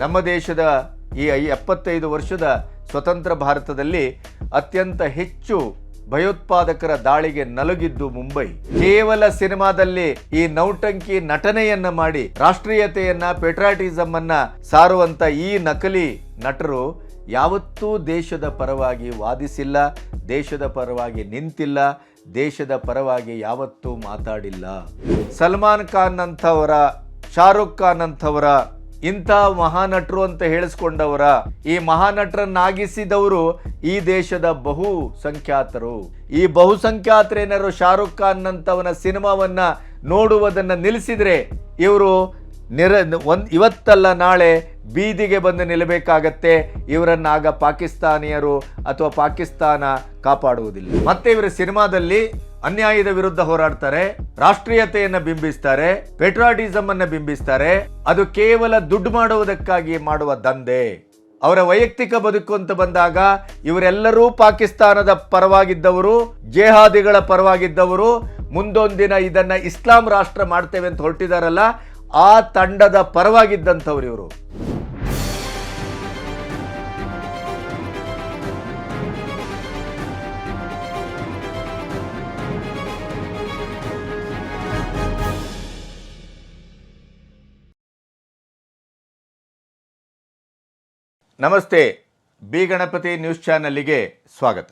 ನಮ್ಮ ದೇಶದ ಈ ಎಪ್ಪತ್ತೈದು ವರ್ಷದ ಸ್ವತಂತ್ರ ಭಾರತದಲ್ಲಿ ಅತ್ಯಂತ ಹೆಚ್ಚು ಭಯೋತ್ಪಾದಕರ ದಾಳಿಗೆ ನಲುಗಿದ್ದು ಮುಂಬೈ. ಕೇವಲ ಸಿನಿಮಾದಲ್ಲಿ ಈ ನೌಟಂಕಿ ನಟನೆಯನ್ನ ಮಾಡಿ ರಾಷ್ಟ್ರೀಯತೆಯನ್ನ ಪೆಟ್ರಾಟಿಸಮ್ ಅನ್ನ ಸಾರುವಂತ ಈ ನಕಲಿ ನಟರು ಯಾವತ್ತೂ ದೇಶದ ಪರವಾಗಿ ವಾದಿಸಿಲ್ಲ, ದೇಶದ ಪರವಾಗಿ ನಿಂತಿಲ್ಲ, ದೇಶದ ಪರವಾಗಿ ಯಾವತ್ತೂ ಮಾತಾಡಿಲ್ಲ. ಸಲ್ಮಾನ್ ಖಾನ್ ಅಂಥವರ ಶಾರುಖ್ ಖಾನ್ ಅಂಥವರ ಇಂಥ ಮಹಾನಟರು ಅಂತ ಹೇಳಿಸ್ಕೊಂಡವರ, ಈ ಮಹಾನಟರನ್ನಾಗಿಸಿದವರು ಈ ದೇಶದ ಬಹು ಸಂಖ್ಯಾತರು ಈ ಬಹುಸಂಖ್ಯಾತರೇನಾದ್ರು ಶಾರುಖ್ ಖಾನ್ ಅಂತವನ ಸಿನಿಮಾವನ್ನ ನೋಡುವುದನ್ನ ನಿಲ್ಲಿಸಿದ್ರೆ ಇವರು ನಿರ, ಒಂದು, ಇವತ್ತಲ್ಲ ನಾಳೆ ಬೀದಿಗೆ ಬಂದು ನಿಲ್ಲಬೇಕಾಗತ್ತೆ. ಇವರನ್ನಾಗ ಪಾಕಿಸ್ತಾನಿಯರು ಅಥವಾ ಪಾಕಿಸ್ತಾನ ಕಾಪಾಡುವುದಿಲ್ಲ. ಮತ್ತೆ ಇವರ ಸಿನಿಮಾದಲ್ಲಿ ಅನ್ಯಾಯದ ವಿರುದ್ಧ ಹೋರಾಡ್ತಾರೆ, ರಾಷ್ಟ್ರೀಯತೆಯನ್ನ ಬಿಂಬಿಸ್ತಾರೆ ಪೆಟ್ರಾಟಿಸಮ್ ಅನ್ನ ಬಿಂಬಿಸ್ತಾರೆ, ಅದು ಕೇವಲ ದುಡ್ಡು ಮಾಡುವುದಕ್ಕಾಗಿ ಮಾಡುವ ದಂಧೆ. ಅವರ ವೈಯಕ್ತಿಕ ಬದುಕು ಅಂತ ಬಂದಾಗ ಇವರೆಲ್ಲರೂ ಪಾಕಿಸ್ತಾನದ ಪರವಾಗಿದ್ದವರು, ಜೇಹಾದಿಗಳ ಪರವಾಗಿದ್ದವರು, ಮುಂದೊಂದಿನ ಇದನ್ನ ಇಸ್ಲಾಂ ರಾಷ್ಟ್ರ ಮಾಡ್ತೇವೆ ಅಂತ ಹೊರಟಿದಾರಲ್ಲ, ಆ ತಂಡದ ಪರವಾಗಿದ್ದಂಥವ್ರು ಇವರು. ನಮಸ್ತೆ. ಬಿ ಗಣಪತಿ ನ್ಯೂಸ್ ಚಾನಲಿಗೆ ಸ್ವಾಗತ.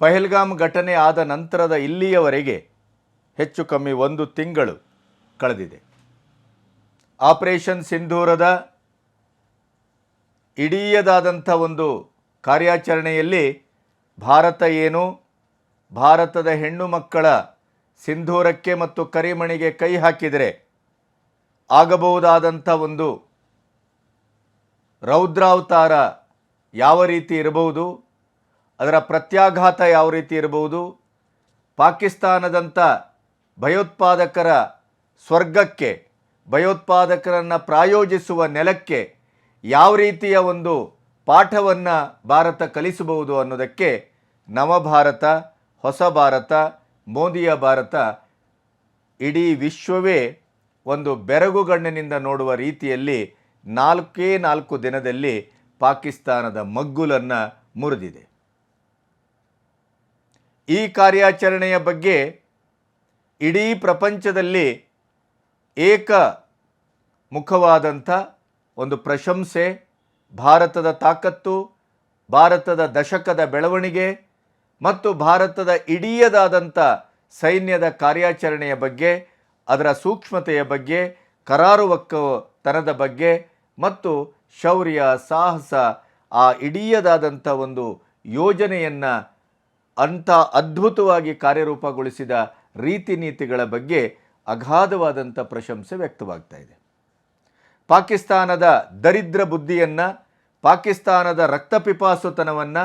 ಪಹಲ್ಗಾಮ್ ಘಟನೆ ಆದ ನಂತರದ ಇಲ್ಲಿಯವರೆಗೆ ಹೆಚ್ಚು ಕಮ್ಮಿ ಒಂದು ತಿಂಗಳು ಕಳೆದಿದೆ. ಆಪರೇಷನ್ ಸಿಂಧೂರದ ಇಡೀಯದಾದಂಥ ಒಂದು ಕಾರ್ಯಾಚರಣೆಯಲ್ಲಿ ಭಾರತ ಏನು? ಭಾರತದ ಹೆಣ್ಣು ಮಕ್ಕಳ ಸಿಂಧೂರಕ್ಕೆ ಮತ್ತು ಕರಿಮಣಿಗೆ ಕೈ ಹಾಕಿದರೆ ಆಗಬಹುದಾದಂಥ ಒಂದು ರೌದ್ರಾವತಾರ ಯಾವ ರೀತಿ ಇರಬಹುದು, ಅದರ ಪ್ರತ್ಯಾಘಾತ ಯಾವ ರೀತಿ ಇರಬಹುದು, ಪಾಕಿಸ್ತಾನದಂಥ ಭಯೋತ್ಪಾದಕರ ಸ್ವರ್ಗಕ್ಕೆ, ಭಯೋತ್ಪಾದಕರನ್ನು ಪ್ರಾಯೋಜಿಸುವ ನೆಲಕ್ಕೆ ಯಾವ ರೀತಿಯ ಒಂದು ಪಾಠವನ್ನು ಭಾರತ ಕಲಿಸಬಹುದು ಅನ್ನೋದಕ್ಕೆ ನವಭಾರತ ಹೊಸ ಭಾರತ, ಮೋದಿಯ ಭಾರತ ಇಡೀ ವಿಶ್ವವೇ ಒಂದು ಬೆರಗುಗಣ್ಣಿನಿಂದ ನೋಡುವ ರೀತಿಯಲ್ಲಿ ನಾಲ್ಕೇ ನಾಲ್ಕು ದಿನದಲ್ಲಿ ಪಾಕಿಸ್ತಾನದ ಮಗ್ಗುಲನ್ನು ಮುರಿದಿದೆ. ಈ ಕಾರ್ಯಾಚರಣೆಯ ಬಗ್ಗೆ ಇಡೀ ಪ್ರಪಂಚದಲ್ಲಿ ಏಕ ಮುಖವಾದಂಥ ಒಂದು ಪ್ರಶಂಸೆ, ಭಾರತದ ತಾಕತ್ತು, ಭಾರತದ ದಶಕದ ಬೆಳವಣಿಗೆ ಮತ್ತು ಭಾರತದ ಇಡೀಯದಾದಂಥ ಸೈನ್ಯದ ಕಾರ್ಯಾಚರಣೆಯ ಬಗ್ಗೆ, ಅದರ ಸೂಕ್ಷ್ಮತೆಯ ಬಗ್ಗೆ ಕರಾರುವಕ್ಕತನದ ಬಗ್ಗೆ ಮತ್ತು ಶೌರ್ಯ, ಸಾಹಸ, ಆ ಇಡೀಯದಾದಂಥ ಒಂದು ಯೋಜನೆಯನ್ನು ಅಂಥ ಅದ್ಭುತವಾಗಿ ಕಾರ್ಯರೂಪಗೊಳಿಸಿದ ರೀತಿ ನೀತಿಗಳ ಬಗ್ಗೆ ಅಗಾಧವಾದಂಥ ಪ್ರಶಂಸೆ ವ್ಯಕ್ತವಾಗ್ತಾ ಇದೆ. ಪಾಕಿಸ್ತಾನದ ದರಿದ್ರ ಬುದ್ಧಿಯನ್ನು, ಪಾಕಿಸ್ತಾನದ ರಕ್ತಪಿಪಾಸುತನವನ್ನು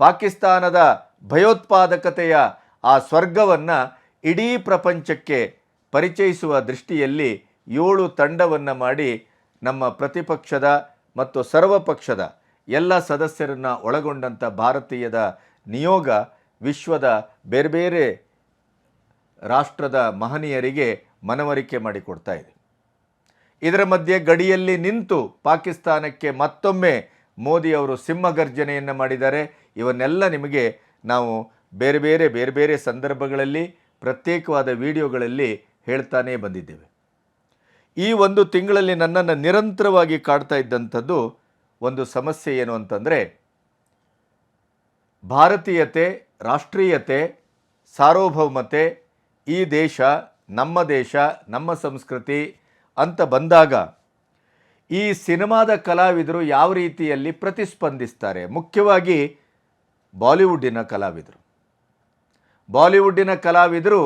ಪಾಕಿಸ್ತಾನದ ಭಯೋತ್ಪಾದಕತೆಯ ಆ ಸ್ವರ್ಗವನ್ನು ಇಡೀ ಪ್ರಪಂಚಕ್ಕೆ ಪರಿಚಯಿಸುವ ದೃಷ್ಟಿಯಲ್ಲಿ ಏಳು ತಂಡವನ್ನು ಮಾಡಿ ನಮ್ಮ ಪ್ರತಿಪಕ್ಷದ ಮತ್ತು ಸರ್ವಪಕ್ಷದ ಎಲ್ಲ ಸದಸ್ಯರನ್ನು ಒಳಗೊಂಡಂಥ ಭಾರತೀಯದ ನಿಯೋಗ ವಿಶ್ವದ ಬೇರೆ ಬೇರೆ ರಾಷ್ಟ್ರದ ಮಹನೀಯರಿಗೆ ಮನವರಿಕೆ ಮಾಡಿಕೊಡ್ತಾ ಇದೆ. ಇದರ ಮಧ್ಯೆ ಗಡಿಯಲ್ಲಿ ನಿಂತು ಪಾಕಿಸ್ತಾನಕ್ಕೆ ಮತ್ತೊಮ್ಮೆ ಮೋದಿ ಅವರು ಸಿಂಹಗರ್ಜನೆಯನ್ನು ಮಾಡಿದ್ದಾರೆ. ಇವನ್ನೆಲ್ಲ ನಿಮಗೆ ನಾವು ಬೇರೆ ಬೇರೆ ಬೇರೆ ಬೇರೆ ಸಂದರ್ಭಗಳಲ್ಲಿ ಪ್ರತ್ಯೇಕವಾದ ವಿಡಿಯೋಗಳಲ್ಲಿ ಹೇಳ್ತಾನೇ ಬಂದಿದ್ದೇವೆ. ಈ ಒಂದು ತಿಂಗಳಲ್ಲಿ ನನ್ನನ್ನು ನಿರಂತರವಾಗಿ ಕಾಡ್ತಾ ಇದ್ದಂಥದ್ದು ಒಂದು ಸಮಸ್ಯೆ ಏನು ಅಂತಂದರೆ, ಭಾರತೀಯತೆ, ರಾಷ್ಟ್ರೀಯತೆ, ಸಾರ್ವಭೌಮತೆ, ಈ ದೇಶ, ನಮ್ಮ ದೇಶ, ನಮ್ಮ ಸಂಸ್ಕೃತಿ ಅಂತ ಬಂದಾಗ ಈ ಸಿನಿಮಾದ ಕಲಾವಿದರು ಯಾವ ರೀತಿಯಲ್ಲಿ ಪ್ರತಿಸ್ಪಂದಿಸ್ತಾರೆ? ಮುಖ್ಯವಾಗಿ ಬಾಲಿವುಡ್ಡಿನ ಕಲಾವಿದರು. ಬಾಲಿವುಡ್ಡಿನ ಕಲಾವಿದರು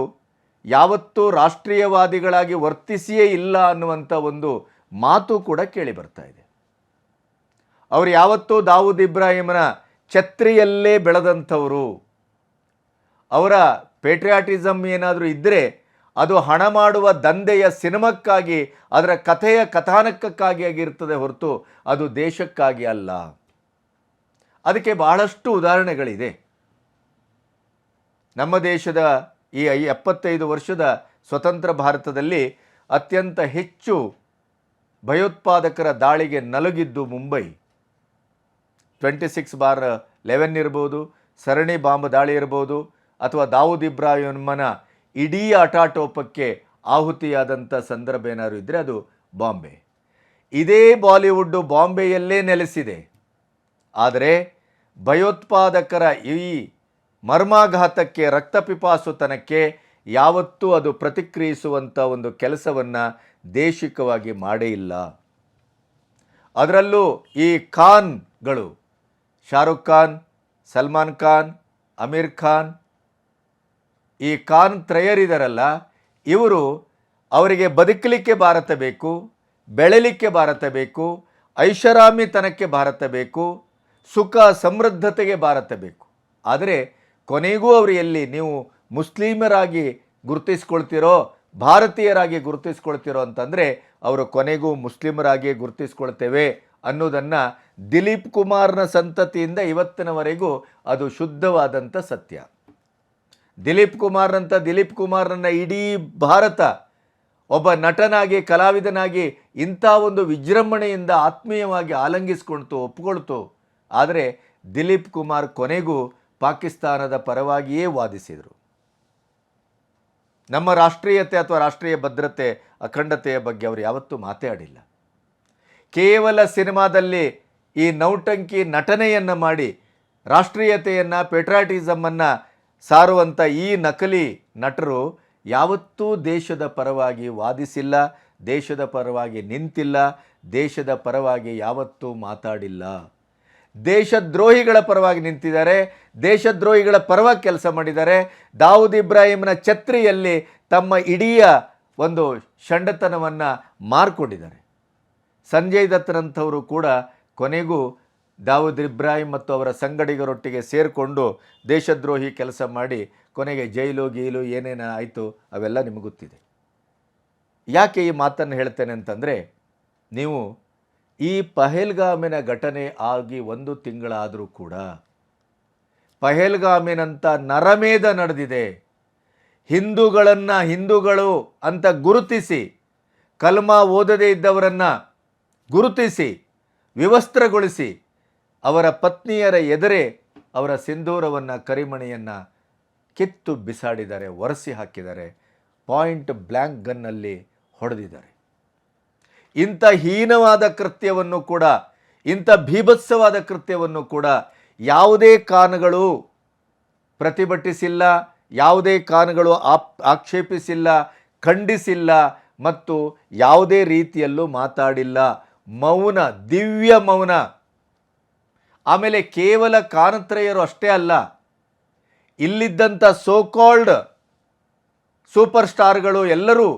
ಯಾವತ್ತೂ ರಾಷ್ಟ್ರೀಯವಾದಿಗಳಾಗಿ ವರ್ತಿಸಿಯೇ ಇಲ್ಲ ಅನ್ನುವಂಥ ಒಂದು ಮಾತು ಕೂಡ ಕೇಳಿ ಬರ್ತಾ ಇದೆ. ಅವರು ಯಾವತ್ತೂ ದಾವೂದ್ ಇಬ್ರಾಹಿಮನ ಛತ್ರಿಯಲ್ಲೇ ಬೆಳೆದಂಥವರು. ಅವರ ಪೇಟ್ರಿಯಾಟಿಸಮ್ ಏನಾದರೂ ಇದ್ದರೆ ಅದು ಹಣ ಮಾಡುವ ದಂಧೆಯ ಸಿನಿಮಕ್ಕಾಗಿ, ಅದರ ಕಥೆಯ ಕಥಾನಕಕ್ಕಾಗಿ ಆಗಿರ್ತದೆ ಹೊರತು ಅದು ದೇಶಕ್ಕಾಗಿ ಅಲ್ಲ. ಅದಕ್ಕೆ ಬಹಳಷ್ಟು ಉದಾಹರಣೆಗಳಿದೆ. ನಮ್ಮ ದೇಶದ ಈ ಐ- ಎಪ್ಪತ್ತೈದು ವರ್ಷದ ಸ್ವತಂತ್ರ ಭಾರತದಲ್ಲಿ ಅತ್ಯಂತ ಹೆಚ್ಚು ಭಯೋತ್ಪಾದಕರ ದಾಳಿಗೆ ನಲುಗಿದ್ದು Mumbai. Twenty six bar eleven ಇರ್ಬೋದು, ಸರಣಿ ಬಾಂಬ್ ದಾಳಿ ಇರ್ಬೋದು, ಅಥವಾ ದಾವೂದ್ ಇಬ್ರಾಹಿಮನ ಇಡೀ ಆಟಾಟೋಪಕ್ಕೆ ಆಹುತಿಯಾದಂಥ ಸಂದರ್ಭ ಏನಾದ್ರು ಇದ್ದರೆ ಅದು ಬಾಂಬೆ. ಇದೇ ಬಾಲಿವುಡ್ಡು ಬಾಂಬೆಯಲ್ಲೇ ನೆಲೆಸಿದೆ. ಆದರೆ ಭಯೋತ್ಪಾದಕರ ಈ ಮರ್ಮಾಘಾತಕ್ಕೆ ರಕ್ತಪಿಪಾಸುತನಕ್ಕೆ ಯಾವತ್ತೂ ಅದು ಪ್ರತಿಕ್ರಿಯಿಸುವಂಥ ಒಂದು ಕೆಲಸವನ್ನು ದೇಶಿಕವಾಗಿ ಮಾಡೇ ಇಲ್ಲ. ಅದರಲ್ಲೂ ಈ ಖಾನ್ಗಳು ಶಾರುಖ್ ಖಾನ್, ಸಲ್ಮಾನ್ ಖಾನ್, ಅಮೀರ್ ಖಾನ್, ಈ ಖಾನ್ ತ್ರಯರಿದಾರಲ್ಲ, ಇವರು ಅವರಿಗೆ ಬದುಕಲಿಕ್ಕೆ ಭಾರತ ಬೇಕು, ಬೆಳೆಲಿಕ್ಕೆ ಭಾರತ ಬೇಕು ಐಷಾರಾಮಿತನಕ್ಕೆ ಭಾರತ ಬೇಕು, ಸುಖ ಸಮೃದ್ಧತೆಗೆ ಭಾರತ ಬೇಕು. ಆದರೆ ಕೊನೆಗೂ ಅವರು ಎಲ್ಲಿ ನೀವು ಮುಸ್ಲಿಮರಾಗಿ ಗುರುತಿಸ್ಕೊಳ್ತಿರೋ, ಭಾರತೀಯರಾಗಿ ಗುರುತಿಸ್ಕೊಳ್ತಿರೋ ಅಂತಂದರೆ ಅವರು ಕೊನೆಗೂ ಮುಸ್ಲಿಮರಾಗಿ ಗುರುತಿಸ್ಕೊಳ್ತೇವೆ ಅನ್ನೋದನ್ನು ದಿಲೀಪ್ ಕುಮಾರ್ನ ಸಂತತಿಯಿಂದ ಇವತ್ತಿನವರೆಗೂ ಅದು ಶುದ್ಧವಾದಂಥ ಸತ್ಯ. ದಿಲೀಪ್ ಕುಮಾರ್ನಂಥ ದಿಲೀಪ್ ಕುಮಾರ್ನನ್ನು ಇಡೀ ಭಾರತ ಒಬ್ಬ ನಟನಾಗಿ, ಕಲಾವಿದನಾಗಿ ಇಂಥ ಒಂದು ವಿಜೃಂಭಣೆಯಿಂದ ಆತ್ಮೀಯವಾಗಿ ಆಲಂಗಿಸ್ಕೊಳ್ತು, ಒಪ್ಕೊಳ್ತು. ಆದರೆ ದಿಲೀಪ್ ಕುಮಾರ್ ಕೊನೆಗೂ ಪಾಕಿಸ್ತಾನದ ಪರವಾಗಿಯೇ ವಾದಿಸಿದರು. ನಮ್ಮ ರಾಷ್ಟ್ರೀಯತೆ ಅಥವಾ ರಾಷ್ಟ್ರೀಯ ಭದ್ರತೆ, ಅಖಂಡತೆಯ ಬಗ್ಗೆ ಅವರು ಯಾವತ್ತೂ ಮಾತಾಡಿಲ್ಲ. ಕೇವಲ ಸಿನಿಮಾದಲ್ಲಿ ಈ ನೌಟಂಕಿ ನಟನೆಯನ್ನು ಮಾಡಿ ರಾಷ್ಟ್ರೀಯತೆಯನ್ನು ಪೆಟ್ರಾಟಿಸಮನ್ನು ಸಾರುವಂಥ ಈ ನಕಲಿ ನಟರು ಯಾವತ್ತೂ ದೇಶದ ಪರವಾಗಿ ವಾದಿಸಿಲ್ಲ, ದೇಶದ ಪರವಾಗಿ ನಿಂತಿಲ್ಲ, ದೇಶದ ಪರವಾಗಿ ಯಾವತ್ತೂ ಮಾತಾಡಿಲ್ಲ. ದೇಶದ್ರೋಹಿಗಳ ಪರವಾಗಿ ನಿಂತಿದ್ದಾರೆ, ದೇಶದ್ರೋಹಿಗಳ ಪರವಾಗಿ ಕೆಲಸ ಮಾಡಿದ್ದಾರೆ. ದಾವೂದ್ ಇಬ್ರಾಹಿಂನ ಛತ್ರಿಯಲ್ಲಿ ತಮ್ಮ ಇಡೀ ಒಂದು ಷಂಡತನವನ್ನು ಮಾರ್ಕೊಂಡಿದ್ದಾರೆ. ಸಂಜಯ್ ದತ್ತನಂಥವರು ಕೂಡ ಕೊನೆಗೂ ದಾವೂದ್ ಇಬ್ರಾಹಿಂ ಮತ್ತು ಅವರ ಸಂಗಡಿಗರೊಟ್ಟಿಗೆ ಸೇರಿಕೊಂಡು ದೇಶದ್ರೋಹಿ ಕೆಲಸ ಮಾಡಿ ಕೊನೆಗೆ ಜೈಲು ಗೀಲು ಏನೇನು ಆಯಿತು ಅವೆಲ್ಲ ನಿಮಗೆ ಗೊತ್ತಿದೆ. ಯಾಕೆ ಈ ಮಾತನ್ನು ಹೇಳ್ತೇನೆ ಅಂತಂದರೆ, ನೀವು ಈ ಪಹಲ್ಗಾಮಿನ ಘಟನೆ ಆಗಿ ಒಂದು ತಿಂಗಳಾದರೂ ಕೂಡ ಪಹಲ್ಗಾಮಿನಂಥ ನರಮೇಧ ನಡೆದಿದೆ. ಹಿಂದೂಗಳನ್ನು ಹಿಂದೂಗಳು ಅಂತ ಗುರುತಿಸಿ, ಕಲ್ಮಾ ಓದದೇ ಇದ್ದವರನ್ನು ಗುರುತಿಸಿ, ವಿವಸ್ತ್ರಗೊಳಿಸಿ ಅವರ ಪತ್ನಿಯರ ಎದುರೇ ಅವರ ಸಿಂಧೂರವನ್ನು, ಕರಿಮಣಿಯನ್ನು ಕಿತ್ತು ಬಿಸಾಡಿದ್ದಾರೆ, ಒರೆಸಿ ಹಾಕಿದ್ದಾರೆ, ಪಾಯಿಂಟ್ ಬ್ಲ್ಯಾಂಕ್ ಗನ್ನಲ್ಲಿ ಹೊಡೆದಿದ್ದಾರೆ. ಇಂಥ ಹೀನವಾದ ಕೃತ್ಯವನ್ನು ಕೂಡ, ಇಂಥ ಭೀಭತ್ಸವಾದ ಕೃತ್ಯವನ್ನು ಕೂಡ ಯಾವುದೇ ಕಾನಗಳು ಪ್ರತಿಭಟಿಸಿಲ್ಲ, ಯಾವುದೇ ಕಾನಗಳು ಆಪ್, ಆಕ್ಷೇಪಿಸಿಲ್ಲ, ಖಂಡಿಸಿಲ್ಲ ಮತ್ತು ಯಾವುದೇ ರೀತಿಯಲ್ಲೂ ಮಾತಾಡಿಲ್ಲ. ಮೌನ, ದಿವ್ಯ ಮೌನ. ಆಮೇಲೆ ಕೇವಲ ಕಾನತ್ರಯರು ಅಷ್ಟೇ ಅಲ್ಲ, ಇಲ್ಲಿದ್ದಂಥ ಸೋಕಾಲ್ಡ್ ಸೂಪರ್ ಸ್ಟಾರ್ಗಳು ಎಲ್ಲರೂ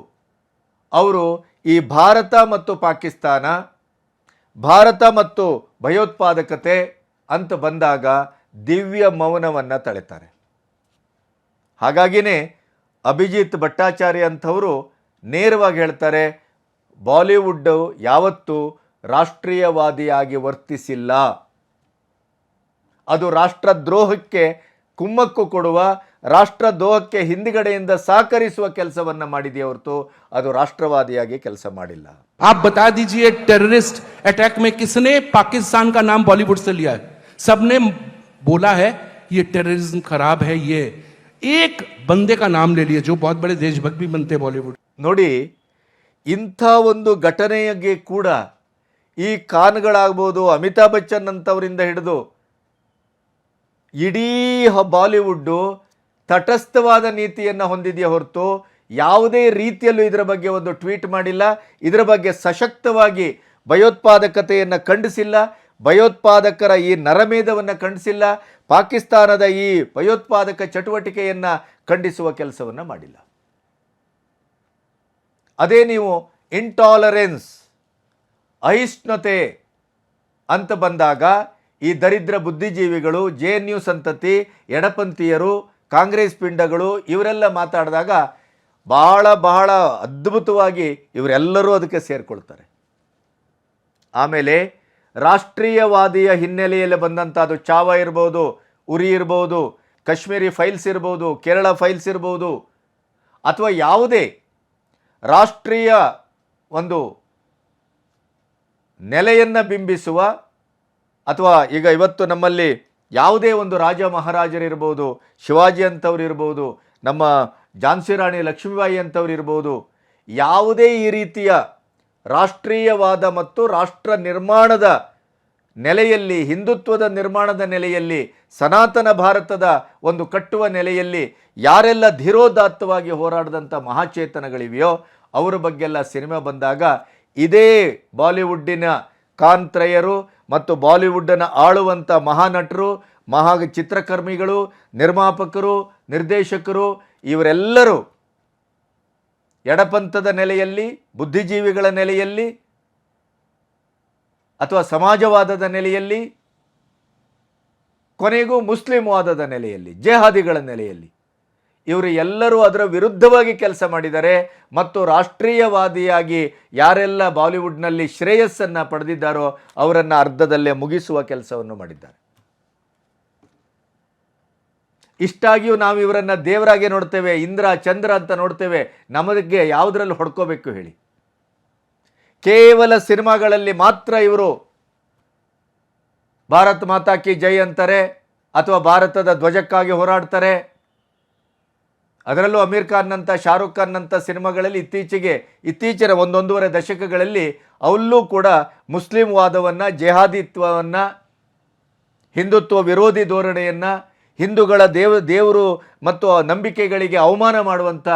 ಅವರು ಈ ಭಾರತ ಮತ್ತು ಪಾಕಿಸ್ತಾನ, ಭಾರತ ಮತ್ತು ಭಯೋತ್ಪಾದಕತೆ ಅಂತ ಬಂದಾಗ ದಿವ್ಯ ಮೌನವನ್ನು ತಳೆತಾರೆ. ಹಾಗಾಗಿನೇ ಅಭಿಜಿತ್ ಭಟ್ಟಾಚಾರ್ಯ ಅಂಥವರು ನೇರವಾಗಿ ಹೇಳ್ತಾರೆ ಬಾಲಿವುಡ್ಡು ಯಾವತ್ತೂ ರಾಷ್ಟ್ರೀಯವಾದಿಯಾಗಿ ವರ್ತಿಸಿಲ್ಲ. ಅದು ರಾಷ್ಟ್ರದ್ರೋಹಕ್ಕೆ ಕುಮ್ಮಕ್ಕು ಕೊಡುವ ರಾಷ್ಟ್ರದ್ರೋಹಕ್ಕೆ ಹಿಂದ್ಗಡೆಯಿಂದ ಸಹಕರಿಸುವ ಕೆಲಸವನ್ನು ಮಾಡಿದೆಯೇ ಹೊರತು ಅದು ರಾಷ್ಟ್ರವಾದಿಯಾಗಿ ಕೆಲಸ ಮಾಡಿಲ್ಲ आप बता दीजिए टेररिस्ट अटैक में किसने पाकिस्तान का नाम बॉलीवुड से लिया है सबने बोला है ये टेररिज्म खराब है ये एक बंदे का नाम ले लिए जो बहुत बड़े देशभक्त भी बनते हैं बॉलीवुड ನೋಡಿ ಇಂಥ ಒಂದು ಘಟನೆಗೆ ಕೂಡ ಈ ಖಾನ್ಗಳಾಗ್ಬೋದು ಅಮಿತಾಬ್ ಬಚ್ಚನ್ ಅಂಥವರಿಂದ ಹಿಡಿದು ಇಡೀ ಹ- ಬಾಲಿವುಡ್ಡು ತಟಸ್ಥವಾದ ನೀತಿಯನ್ನು ಹೊಂದಿದೆಯೇ ಹೊರತು ಯಾವುದೇ ರೀತಿಯಲ್ಲೂ ಇದರ ಬಗ್ಗೆ ಒಂದು ಟ್ವೀಟ್ ಮಾಡಿಲ್ಲ. ಇದರ ಬಗ್ಗೆ ಸಶಕ್ತವಾಗಿ ಭಯೋತ್ಪಾದಕತೆಯನ್ನು ಖಂಡಿಸಿಲ್ಲ. ಭಯೋತ್ಪಾದಕರ ಈ ನರಮೇಧವನ್ನು ಖಂಡಿಸಿಲ್ಲ. ಪಾಕಿಸ್ತಾನದ ಈ ಭಯೋತ್ಪಾದಕ ಚಟುವಟಿಕೆಯನ್ನು ಖಂಡಿಸುವ ಕೆಲಸವನ್ನು ಮಾಡಿಲ್ಲ. ಅದೇ ನೀವು ಇಂಟಾಲರೆನ್ಸ್ ಅಹಿಷ್ಣುತೆ ಅಂತ ಬಂದಾಗ ಈ ದರಿದ್ರ ಬುದ್ಧಿಜೀವಿಗಳು, ಜೆ ಎನ್ ಯು ಸಂತತಿ, ಎಡಪಂಥೀಯರು ಕಾಂಗ್ರೆಸ್ ಪಿಂಡಗಳು ಇವರೆಲ್ಲ ಮಾತಾಡಿದಾಗ ಬಹಳ ಬಹಳ ಅದ್ಭುತವಾಗಿ ಇವರೆಲ್ಲರೂ ಅದಕ್ಕೆ ಸೇರಿಕೊಳ್ತಾರೆ. ಆಮೇಲೆ ರಾಷ್ಟ್ರೀಯವಾದಿಯ ಹಿನ್ನೆಲೆಯಲ್ಲಿ ಬಂದಂಥ ಅದು ಚಾವ ಇರ್ಬೋದು, ಉರಿ ಇರ್ಬೋದು, ಕಾಶ್ಮೀರಿ ಫೈಲ್ಸ್ ಇರ್ಬೋದು, ಕೇರಳ ಫೈಲ್ಸ್ ಇರ್ಬೋದು, ಅಥವಾ ಯಾವುದೇ ರಾಷ್ಟ್ರೀಯ ಒಂದು ನೆಲೆಯನ್ನು ಬಿಂಬಿಸುವ, ಅಥವಾ ಈಗ ಇವತ್ತು ನಮ್ಮಲ್ಲಿ ಯಾವುದೇ ಒಂದು ರಾಜ ಮಹಾರಾಜರಿರ್ಬೋದು, ಶಿವಾಜಿ ಅಂಥವ್ರು ಇರ್ಬೋದು ನಮ್ಮ ಝಾನ್ಸಿ ರಾಣಿ ಲಕ್ಷ್ಮೀಬಾಯಿ ಅಂಥವ್ರು ಇರ್ಬೋದು ಯಾವುದೇ ಈ ರೀತಿಯ ರಾಷ್ಟ್ರೀಯವಾದ ಮತ್ತು ರಾಷ್ಟ್ರ ನಿರ್ಮಾಣದ ನೆಲೆಯಲ್ಲಿ, ಹಿಂದುತ್ವದ ನಿರ್ಮಾಣದ ನೆಲೆಯಲ್ಲಿ, ಸನಾತನ ಭಾರತದ ಒಂದು ಕಟ್ಟುವ ನೆಲೆಯಲ್ಲಿ ಯಾರೆಲ್ಲ ಧೀರೋದಾತ್ತವಾಗಿ ಹೋರಾಡಿದಂಥ ಮಹಾಚೇತನಗಳಿವೆಯೋ, ಅವರ ಬಗ್ಗೆಲ್ಲ ಸಿನಿಮಾ ಬಂದಾಗ ಇದೇ ಬಾಲಿವುಡ್ಡಿನ ಕಾಂತ್ರಯರು ಮತ್ತು ಬಾಲಿವುಡ್ಡನ್ನು ಆಳುವಂಥ ಮಹಾನಟರು ಮಹಾ ಚಿತ್ರಕರ್ಮಿಗಳು, ನಿರ್ಮಾಪಕರು, ನಿರ್ದೇಶಕರು, ಇವರೆಲ್ಲರೂ ಎಡಪಂಥದ ನೆಲೆಯಲ್ಲಿ, ಬುದ್ಧಿಜೀವಿಗಳ ನೆಲೆಯಲ್ಲಿ ಅಥವಾ ಸಮಾಜವಾದದ ನೆಲೆಯಲ್ಲಿ, ಕೊನೆಗೂ ಮುಸ್ಲಿಂ ವಾದದ ನೆಲೆಯಲ್ಲಿ, ಜೇಹಾದಿಗಳ ನೆಲೆಯಲ್ಲಿ. ಇವರು ಎಲ್ಲರೂ ಅದರ ವಿರುದ್ಧವಾಗಿ ಕೆಲಸ ಮಾಡಿದ್ದಾರೆ ಮತ್ತು ರಾಷ್ಟ್ರೀಯವಾದಿಯಾಗಿ ಯಾರೆಲ್ಲ ಬಾಲಿವುಡ್ನಲ್ಲಿ ಶ್ರೇಯಸ್ಸನ್ನು ಪಡೆದಿದ್ದಾರೋ ಅವರನ್ನು ಅರ್ಧದಲ್ಲೇ ಮುಗಿಸುವ ಕೆಲಸವನ್ನು ಮಾಡಿದ್ದಾರೆ. ಇಷ್ಟಾಗಿಯೂ ನಾವು ಇವರನ್ನು ದೇವರಾಗೆ ನೋಡ್ತೇವೆ, ಇಂದ್ರ, ಚಂದ್ರ ಅಂತ ನೋಡ್ತೇವೆ, ನಮಗೆ ಯಾವುದರಲ್ಲಿ ಹೊಡ್ಕೋಬೇಕು ಹೇಳಿ. ಕೇವಲ ಸಿನಿಮಾಗಳಲ್ಲಿ ಮಾತ್ರ ಇವರು ಭಾರತ್ ಮಾತಾ ಕಿ ಜೈ ಅಂತಾರೆ ಅಥವಾ ಭಾರತದ ಧ್ವಜಕ್ಕಾಗಿ ಹೋರಾಡ್ತಾರೆ. ಅದರಲ್ಲೂ ಅಮೀರ್ ಖಾನ್ನಂಥ ಶಾರುಖ್ ಖಾನ್ನಂಥ ಸಿನಿಮಾಗಳಲ್ಲಿ ಇತ್ತೀಚೆಗೆ, ಇತ್ತೀಚಿನ ಒಂದೊಂದೂವರೆ ದಶಕಗಳಲ್ಲಿ ಅವಲ್ಲೂ ಕೂಡ ಮುಸ್ಲಿಂ ವಾದವನ್ನು, ಜೆಹಾದಿತ್ವವನ್ನು, ಹಿಂದುತ್ವ ವಿರೋಧಿ ಧೋರಣೆಯನ್ನು, ಹಿಂದೂಗಳ ದೇವ, ದೇವರು ಮತ್ತು ನಂಬಿಕೆಗಳಿಗೆ ಅವಮಾನ ಮಾಡುವಂಥ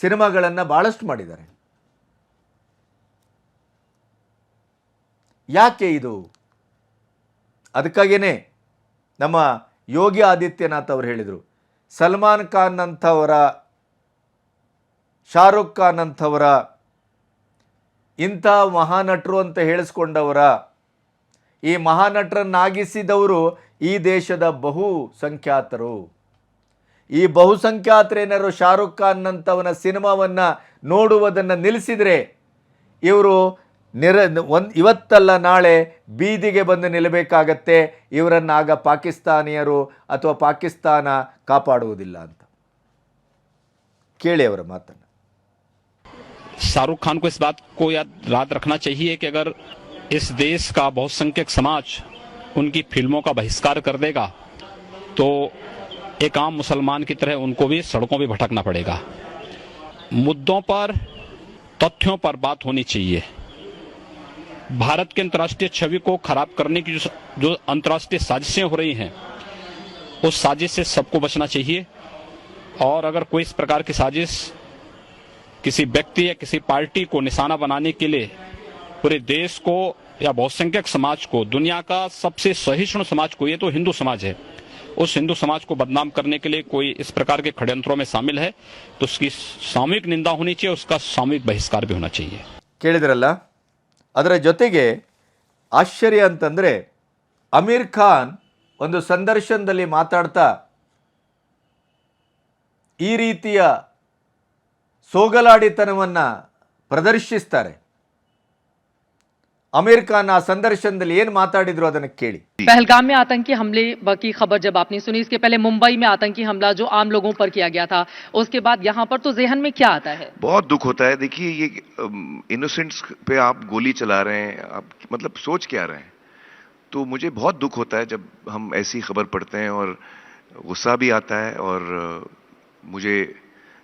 ಸಿನಿಮಾಗಳನ್ನು ಭಾಳಷ್ಟು ಮಾಡಿದ್ದಾರೆ. ಯಾಕೆ ಇದು? ಅದಕ್ಕಾಗಿಯೇ ನಮ್ಮ ಯೋಗಿ ಆದಿತ್ಯನಾಥ್ ಅವರು ಹೇಳಿದರು ಸಲ್ಮಾನ್ ಖಾನ್ ಅಂಥವರ ಶಾರುಖ್ ಖಾನ್ ಅಂಥವರ ಇಂಥ ಮಹಾನಟರು ಅಂತ ಹೇಳಿಸ್ಕೊಂಡವರ, ಈ ಮಹಾನಟರನ್ನಾಗಿಸಿದವರು ಈ ದೇಶದ ಬಹು ಸಂಖ್ಯಾತರು. ಈ ಬಹುಸಂಖ್ಯಾತರೇನಾರು ಶಾರುಖ್ ಖಾನ್ ಅಂಥವನ ಸಿನಿಮಾವನ್ನು ನೋಡುವುದನ್ನು ನಿಲ್ಲಿಸಿದರೆ ಇವರು ನಿರ ಒಂದು ಇವತ್ತಲ್ಲ ನಾಳೆ ಬೀದಿಗೆ ಬಂದು ನಿಲ್ಲಬೇಕಾಗತ್ತೆ ಇವರನ್ನಾಗ ಪಾಕಿಸ್ತಾನಿಯರು ಅಥವಾ ಪಾಕಿಸ್ತಾನ ಕಾಪಾಡುವುದಿಲ್ಲ ಅಂತ ಕೇಳಿ ಅವರ ಮಾತನ್ನು शाहरुख खान को इस बात को याद याद रखना चाहिए कि अगर इस देश का बहुसंख्यक समाज उनकी फिल्मों का बहिष्कार कर देगा तो एक आम मुसलमान की तरह उनको भी सड़कों पे भटकना पड़ेगा मुद्दों पर तथ्यों पर बात होनी चाहिए भारत की अंतर्राष्ट्रीय छवि को खराब करने की जो, जो अंतर्राष्ट्रीय साजिशें हो रही हैं उस साजिश से सबको बचना चाहिए। और अगर कोई इस प्रकार की साजिश किसी व्यक्ति या किसी पार्टी को निशाना बनाने के लिए पूरे देश को या बहुसंख्यक समाज को दुनिया का सबसे सहिष्णु समाज को ये तो हिंदू समाज है उस हिंदू समाज को बदनाम करने के लिए कोई इस प्रकार के षडयंत्रों में शामिल है तो उसकी सामूहिक निंदा होनी चाहिए उसका सामूहिक बहिष्कार भी होना चाहिए। ಅದರ ಜೊತೆಗೆ ಆಶ್ಚರ್ಯ ಅಂತಂದರೆ ಅಮೀರ್ ಖಾನ್ ಒಂದು ಸಂದರ್ಶನದಲ್ಲಿ ಮಾತಾಡ್ತಾ ಈ ರೀತಿಯ ಸೋಗಲಾಡಿತನವನ್ನು ಪ್ರದರ್ಶಿಸ್ತಾರೆ. ಅಮೀರ್ ಖಾನ್ ಆ ಸಂದರ್ಶನದಲ್ಲಿ ಏನು ಮಾತಾಡಿದ್ರು ಅದನ್ನು ಕೇಳಿ पहलगाम में आतंकी हमले की खबर जब आपने सुनी इसके पहले मुंबई में आतंकी हमला जो आम लोगों पर किया गया था उसके बाद यहाँ पर तो जेहन में क्या आता है बहुत दुख होता है देखिए ये इनोसेंट्स पे आप गोली चला रहे हैं आप मतलब सोच क्या रहे हैं तो मुझे बहुत दुख होता है जब हम ऐसी खबर पढ़ते हैं और गुस्सा भी आता है और अ, मुझे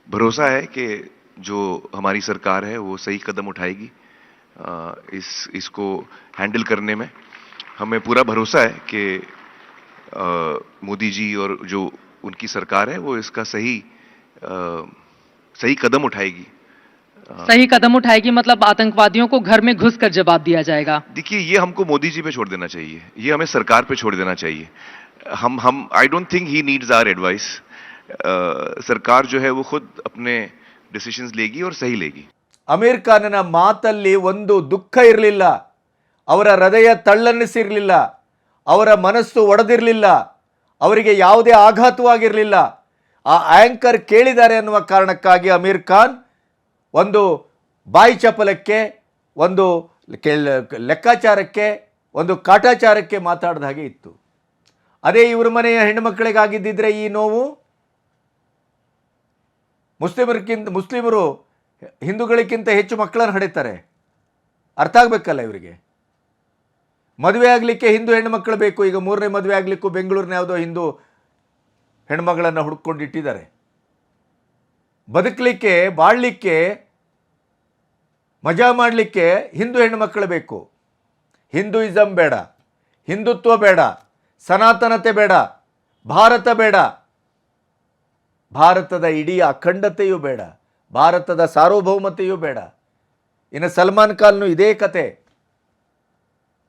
भरोसा है कि जो हमारी सरकार है वो सही कदम उठाएगी अ, इस इसको हैंडल करने में हमें पूरा भरोसा है कि मोदी जी और जो उनकी सरकार है वो इसका सही अ, सही कदम उठाएगी। सही कदम उठाएगी मतलब आतंकवादियों को घर में घुस कर जवाब दिया जाएगा। देखिए ये हमको मोदी जी पे छोड़ देना चाहिए। ये हमें सरकार पे छोड़ देना चाहिए। हम हम I don't think he needs our advice सरकार जो है वो खुद अपने डिसीजंस लेगी और सही लेगी। ಅಮೀರ್ ಖಾನನ ಮಾತಲ್ಲಿ ಒಂದು ದುಃಖ ಇರಲಿಲ್ಲ. ಅವರ ಹೃದಯ ತಳ್ಳನ್ನಿಸಿರಲಿಲ್ಲ ಅವರ ಮನಸ್ಸು ಒಡೆದಿರಲಿಲ್ಲ. ಅವರಿಗೆ ಯಾವುದೇ ಆಘಾತವಾಗಿರಲಿಲ್ಲ. ಆ ಆ್ಯಂಕರ್ ಕೇಳಿದ್ದಾರೆ ಅನ್ನುವ ಕಾರಣಕ್ಕಾಗಿ ಅಮೀರ್ ಖಾನ್ ಒಂದು ಬಾಯಿ ಚಪಲಕ್ಕೆ ಒಂದು ಲೆಕ್ಕಾಚಾರಕ್ಕೆ, ಒಂದು ಕಾಟಾಚಾರಕ್ಕೆ ಮಾತಾಡಿದ ಹಾಗೆ ಇತ್ತು. ಅದೇ ಇವರ ಮನೆಯ ಹೆಣ್ಣುಮಕ್ಕಳಿಗಾಗಿದ್ದಿದ್ರೆ ಈ ನೋವು ಮುಸ್ಲಿಮರಿಗಿಂತ ಮುಸ್ಲಿಮರು ಹಿಂದೂಗಳಿಗಿಂತ ಹೆಚ್ಚು ಮಕ್ಕಳನ್ನು ಹಡಿತಾರೆ. ಅರ್ಥ ಆಗಬೇಕಲ್ಲ ಇವರಿಗೆ? ಮದುವೆ ಆಗಲಿಕ್ಕೆ ಹಿಂದೂ ಹೆಣ್ಮಕ್ಳು ಬೇಕು, ಈಗ ಮೂರನೇ ಮದುವೆ ಆಗಲಿಕ್ಕೂ ಬೆಂಗಳೂರಿನ ಯಾವುದೋ ಹಿಂದೂ ಹೆಣ್ಮಗಳನ್ನು ಹುಡ್ಕೊಂಡು ಇಟ್ಟಿದ್ದಾರೆ. ಬದುಕಲಿಕ್ಕೆ, ಬಾಳಲಿಕ್ಕೆ, ಮಜಾ ಮಾಡಲಿಕ್ಕೆ ಹಿಂದೂ ಹೆಣ್ಣುಮಕ್ಕಳು ಬೇಕು. ಹಿಂದೂಯಿಸಮ್ ಬೇಡ, ಹಿಂದುತ್ವ ಬೇಡ, ಸನಾತನತೆ ಬೇಡ, ಭಾರತ ಬೇಡ. ಭಾರತದ ಇಡೀ ಅಖಂಡತೆಯೂ ಬೇಡ. ಭಾರತದ ಸಾರ್ವಭೌಮತೆಯೂ ಬೇಡ. ಇನ್ನು ಸಲ್ಮಾನ್ ಖಾನ್ನು ಇದೇ ಕತೆ.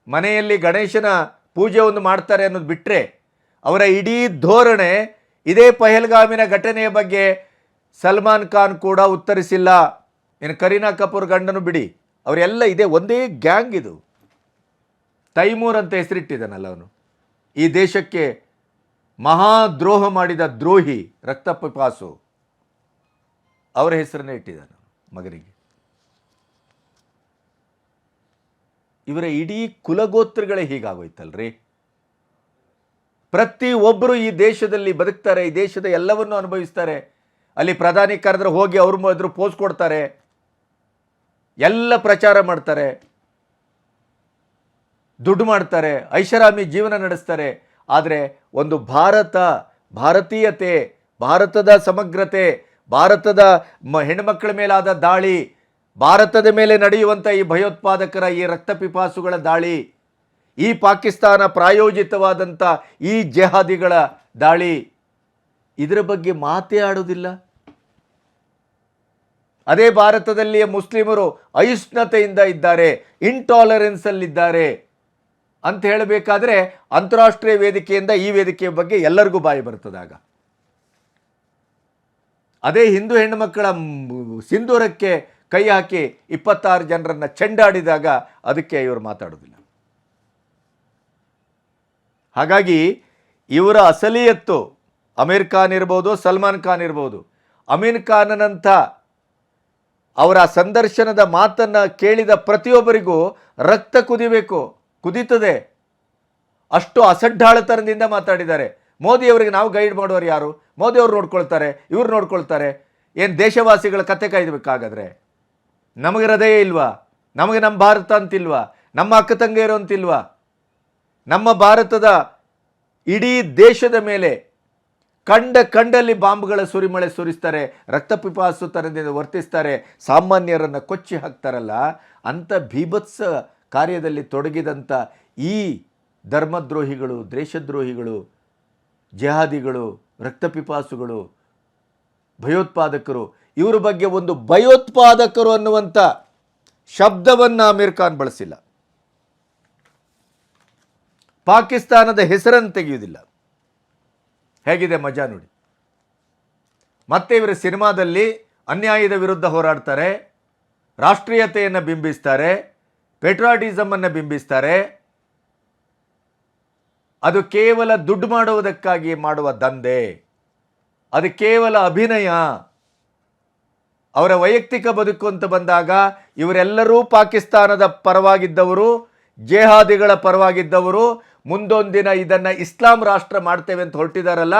ಮನೆಯಲ್ಲಿ ಗಣೇಶನ ಪೂಜೆ ಒಂದು ಮಾಡ್ತಾರೆ ಅನ್ನೋದು ಬಿಟ್ಟರೆ ಅವರ ಇಡೀ ಧೋರಣೆ ಇದೇ ಪಹಲ್ಗಾಮಿನ ಘಟನೆಯ ಬಗ್ಗೆ ಸಲ್ಮಾನ್ ಖಾನ್ ಕೂಡ ಉತ್ತರಿಸಿಲ್ಲ. ಇನ್ನು ಕರೀನಾ ಕಪೂರ್ ಗಂಡನು ಬಿಡಿ, ಅವರೆಲ್ಲ ಇದೇ ಒಂದೇ ಗ್ಯಾಂಗ್ ಇದು. ತೈಮೂರ್ ಅಂತ ಹೆಸರಿಟ್ಟಿದ್ದಾನಲ್ಲ ಅವನು. ಈ ದೇಶಕ್ಕೆ ಮಹಾದ್ರೋಹ ಮಾಡಿದ ದ್ರೋಹಿ ರಕ್ತಪಿಪಾಸು. ಅವರ ಹೆಸರನ್ನೇ ಇಟ್ಟಿದ್ದಾನೆ ಮಗನಿಗೆ. ಇವರ ಇಡೀ ಕುಲಗೋತ್ರಗಳೇ ಹೀಗಾಗೋಯ್ತಲ್ರಿ? ಪ್ರತಿ ಒಬ್ಬರು ಈ ದೇಶದಲ್ಲಿ ಬದುಕ್ತಾರೆ, ಈ ದೇಶದ ಎಲ್ಲವನ್ನು ಅನುಭವಿಸ್ತಾರೆ. ಅಲ್ಲಿ ಪ್ರಧಾನಿ ಕರೆದ್ರೆ ಹೋಗಿ ಅವ್ರ ಎದುರು ಪೋಸ್ ಕೊಡ್ತಾರೆ. ಎಲ್ಲ ಪ್ರಚಾರ ಮಾಡ್ತಾರೆ. ದುಡ್ಡು ಮಾಡ್ತಾರೆ, ಐಷಾರಾಮಿ ಜೀವನ ನಡೆಸ್ತಾರೆ. ಆದರೆ ಒಂದು ಭಾರತ, ಭಾರತೀಯತೆ, ಭಾರತದ ಸಮಗ್ರತೆ ಭಾರತದ ಮ ಹೆಣ್ಮಕ್ಳ ಮೇಲಾದ ದಾಳಿ, ಭಾರತದ ಮೇಲೆ ನಡೆಯುವಂಥ ಈ ಭಯೋತ್ಪಾದಕರ ಈ ರಕ್ತಪಿಪಾಸುಗಳ ದಾಳಿ, ಈ ಪಾಕಿಸ್ತಾನ ಪ್ರಾಯೋಜಿತವಾದಂಥ ಈ ಜೆಹಾದಿಗಳ ದಾಳಿ, ಇದರ ಬಗ್ಗೆ ಮಾತೇ ಆಡುವುದಿಲ್ಲ ಅದೇ ಭಾರತದಲ್ಲಿಯ ಮುಸ್ಲಿಮರು ಅಹಿಷ್ಣುತೆಯಿಂದ ಇದ್ದಾರೆ ಇಂಟಾಲರೆನ್ಸಲ್ಲಿದ್ದಾರೆ ಅಂತ ಹೇಳಬೇಕಾದ್ರೆ ಅಂತಾರಾಷ್ಟ್ರೀಯ ವೇದಿಕೆಯಿಂದ ಈ ವೇದಿಕೆಯ ಬಗ್ಗೆ ಎಲ್ಲರಿಗೂ ಬಾಯಿ ಬರ್ತದಾಗ ಅದೇ ಹಿಂದೂ ಹೆಣ್ಣುಮಕ್ಕಳ ಸಿಂಧೂರಕ್ಕೆ ಕೈ ಹಾಕಿ ಇಪ್ಪತ್ತಾರು ಜನರನ್ನು ಚೆಂಡಾಡಿದಾಗ ಅದಕ್ಕೆ ಇವರು ಮಾತಾಡೋದಿಲ್ಲ. ಹಾಗಾಗಿ ಇವರ ಅಸಲಿಯತ್ತು ಅಮೀರ್ ಖಾನ್ ಇರ್ಬೋದು, ಸಲ್ಮಾನ್ ಖಾನ್ ಇರ್ಬೋದು, ಅಮೀನ್ ಖಾನನಂಥ ಅವರ ಸಂದರ್ಶನದ ಮಾತನ್ನು ಕೇಳಿದ ಪ್ರತಿಯೊಬ್ಬರಿಗೂ ರಕ್ತ ಕುದಿಬೇಕು, ಕುದೀತದೆ. ಅಷ್ಟು ಅಸಡ್ಡಾಳತನದಿಂದ ಮಾತಾಡಿದ್ದಾರೆ. ಮೋದಿಯವರಿಗೆ ನಾವು ಗೈಡ್ ಮಾಡೋರು ಯಾರು? ಮೋದಿಯವರು ನೋಡ್ಕೊಳ್ತಾರೆ, ಇವ್ರು ನೋಡ್ಕೊಳ್ತಾರೆ. ಏನು ದೇಶವಾಸಿಗಳ ಕತೆ ಕಾಯ್ದಬೇಕಾಗಾದ್ರೆ ನಮಗೆ ಹೃದಯ ಇಲ್ವಾ? ನಮಗೆ ನಮ್ಮ ಭಾರತ ಅಂತಿಲ್ವಾ? ನಮ್ಮ ಅಕ್ಕ ತಂಗಿಯರು ಅಂತಿಲ್ವಾ? ನಮ್ಮ ಭಾರತದ ಇಡೀ ದೇಶದ ಮೇಲೆ ಕಂಡ ಕಂಡಲ್ಲಿ ಬಾಂಬ್ಗಳ ಸುರಿಮಳೆ ಸುರಿಸ್ತಾರೆ ರಕ್ತಪಿಪಾಸುತನದಿಂದ ವರ್ತಿಸ್ತಾರೆ, ಸಾಮಾನ್ಯರನ್ನು ಕೊಚ್ಚಿ ಹಾಕ್ತಾರಲ್ಲ ಅಂಥ ಭೀಭತ್ಸ ಕಾರ್ಯದಲ್ಲಿ ತೊಡಗಿದಂಥ ಈ ಧರ್ಮದ್ರೋಹಿಗಳು, ದೇಶದ್ರೋಹಿಗಳು, ಜಹಾದಿಗಳು ರಕ್ತಪಿಪಾಸುಗಳು ಭಯೋತ್ಪಾದಕರು, ಇವರ ಬಗ್ಗೆ ಒಂದು ಭಯೋತ್ಪಾದಕರು ಅನ್ನುವಂಥ ಶಬ್ದವನ್ನು ಅಮೀರ್ ಖಾನ್ ಬಳಸಿಲ್ಲ. ಪಾಕಿಸ್ತಾನದ ಹೆಸರನ್ನು ತೆಗೆಯುವುದಿಲ್ಲ. ಹೇಗಿದೆ ಮಜಾ ನೋಡಿ. ಮತ್ತೆ ಇವರ ಸಿನಿಮಾದಲ್ಲಿ ಅನ್ಯಾಯದ ವಿರುದ್ಧ ಹೋರಾಡ್ತಾರೆ, ರಾಷ್ಟ್ರೀಯತೆಯನ್ನು ಬಿಂಬಿಸ್ತಾರೆ ಪೆಟ್ರಾಟಿಸಮನ್ನು ಬಿಂಬಿಸ್ತಾರೆ ಅದು ಕೇವಲ ದುಡ್ಡು ಮಾಡುವುದಕ್ಕಾಗಿ ಮಾಡುವ ದಂಧೆ. ಅದು ಕೇವಲ ಅಭಿನಯ. ಅವರ ವೈಯಕ್ತಿಕ ಬದುಕು ಅಂತ ಬಂದಾಗ ಇವರೆಲ್ಲರೂ ಪಾಕಿಸ್ತಾನದ ಪರವಾಗಿದ್ದವರು, ಜೇಹಾದಿಗಳ ಪರವಾಗಿದ್ದವರು. ಮುಂದೊಂದಿನ ಇದನ್ನು ಇಸ್ಲಾಂ ರಾಷ್ಟ್ರ ಮಾಡ್ತೇವೆ ಅಂತ ಹೊರಟಿದಾರಲ್ಲ,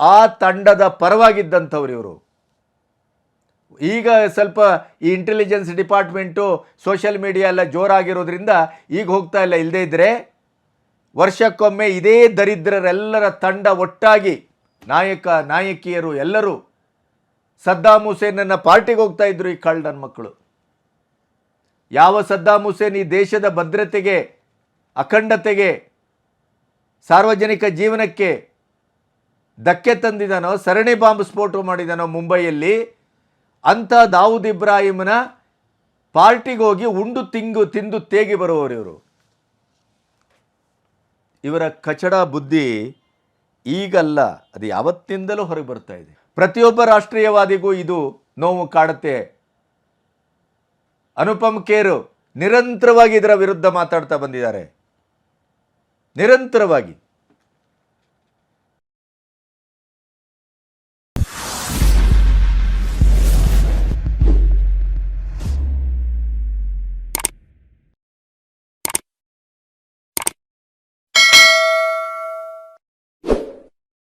ಆ ತಂಡದ ಪರವಾಗಿದ್ದಂಥವ್ರು ಇವರು. ಈಗ ಸ್ವಲ್ಪ ಈ ಇಂಟೆಲಿಜೆನ್ಸ್ ಡಿಪಾರ್ಟ್ಮೆಂಟು ಸೋಷಿಯಲ್ ಮೀಡಿಯಾ ಎಲ್ಲ ಜೋರಾಗಿರೋದ್ರಿಂದ ಈಗ ಹೋಗ್ತಾ ಇಲ್ಲ ಇಲ್ಲದೇ ಇದ್ದರೆ ವರ್ಷಕ್ಕೊಮ್ಮೆ ಇದೇ ದರಿದ್ರರೆಲ್ಲರ ತಂಡ ಒಟ್ಟಾಗಿ ನಾಯಕ, ನಾಯಕಿಯರು ಎಲ್ಲರೂ ಸದ್ದಾಮ್ ಹುಸೇನನ್ನು ಪಾರ್ಟಿಗೆ ಹೋಗ್ತಾ ಇದ್ರು ಈ ಕಳ್ಳನ ಮಕ್ಕಳು. ಯಾವ ಸದ್ದಾಮ್ ಹುಸೇನ್ ಈ ದೇಶದ ಭದ್ರತೆಗೆ, ಅಖಂಡತೆಗೆ, ಸಾರ್ವಜನಿಕ ಜೀವನಕ್ಕೆ ಧಕ್ಕೆ ತಂದಿದ್ದಾನೋ ಸರಣಿ ಬಾಂಬ್ ಸ್ಫೋಟ ಮಾಡಿದಾನೋ ಮುಂಬೈಯಲ್ಲಿ, ಅಂಥ ದಾವೂದ್ ಇಬ್ರಾಹಿಮನ ಪಾರ್ಟಿಗೆ ಹೋಗಿ ಉಂಡು ತಿಂಗು ತಿಂದು ತೇಗಿ ಬರುವವರು ಇವರು. ಇವರ ಕಚಡ ಬುದ್ಧಿ ಈಗಲ್ಲ, ಅದು ಯಾವತ್ತಿಂದಲೂ ಹೊರಗೆ ಬರ್ತಾ ಇದೆ. ಪ್ರತಿಯೊಬ್ಬ ರಾಷ್ಟ್ರೀಯವಾದಿಗೂ ಇದು ನೋವು ಕಾಡುತ್ತೆ. ಅನುಪಮ್ ಖೇರು ನಿರಂತರವಾಗಿ ಇದರ ವಿರುದ್ಧ ಮಾತಾಡ್ತಾ ಬಂದಿದ್ದಾರೆ. ನಿರಂತರವಾಗಿ.